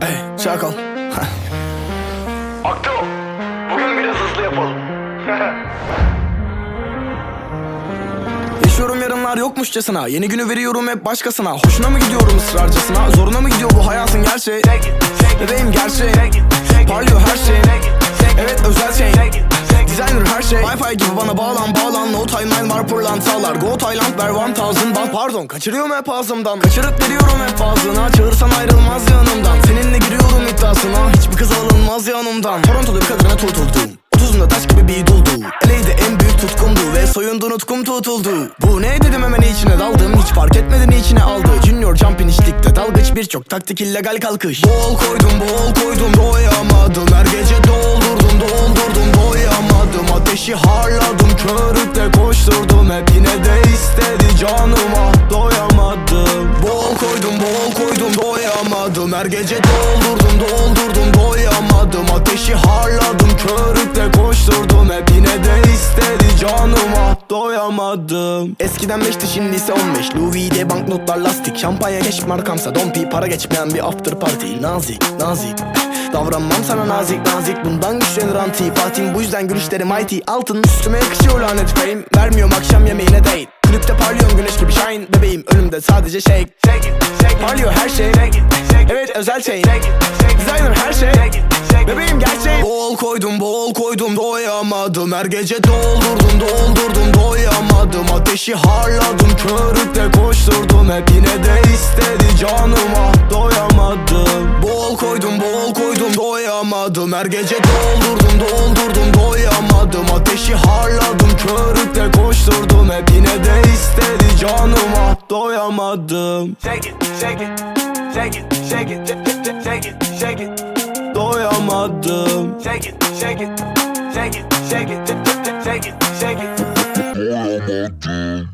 Hey çakal. Aktif. Bugün biraz hızlı yapalım. Yaşıyorum yarınlar yokmuşçasına. Yeni günü veriyorum hep başkasına. Hoşuna mı gidiyorum ısrarcasına Zoruna mı gidiyor bu hayatın gerçeği? Bebeğim gerçeği. Parlıyor her şey. Evet özel şey. Designer her şey. Wi-Fi gibi bana bağlan bağlan. No timeline var pırlantalar. Go Tayland ver 1000 baht Pardon. Kaçırıyorum hep ağzımdan. Kaçırıp veriyorum hep ağzına. Açıp bir kadına tutuldum Otuzunda taş gibi bir duldu. Eleydi en büyük tutkumdu Ve soyundu nutkum tutuldu. Bu ne dedim hemen içine daldım. Hiç fark etmedin içine aldı. Junior jumping içlikte dalgıç birçok taktik illegal kalkış. Bol koydum bol koydum doyamadım. Her gece doldurdum doldurdum doyamadım. Ateşi harladım körükle koşturdum. Hep yine de istedi canıma. Doyamadım. Bol koydum bol koydum doyamadım. Her gece doldurdum doldurdum doyamadım canıma doyamadım. Eskiden 5'ti şimdi ise 15 Louis V banknotlar lastik. Şampanya keşif markamsa dompi Para geçmeyen bir after party. Nazik nazik. Davranmam sana nazik nazik. Bundan güçlenir antipatim Bu yüzden gülüşlerim mighty. Altın üstüme yakışıyor lanet fame Vermiyorum akşam yemeğine date. Kulüpte parlıyorum güneş gibi shine. Bebeğim önümde sadece shake. Parlıyor her şey. Evet özel şey. Designer her şey Bebeğim gerçek Bol koydum bol koydum doyamadım. Her gece doldurdum doldurdum doyamadım. Ateşi harladım körükle koşturdum. Hep yine de istedi canıma doyamadım. Bol koydum bol koydum doyamadım. Her gece doldurdum doldurdum doyamadım. Ateşi harladım körükle koşturdum. Hep yine de istedi canıma doyamadım. Shake it, shake it, shake it, shake it, shake it, shake it, Doyamadım shake it, shake it, shake it, shake it, shake it, shake it. Doyamadım.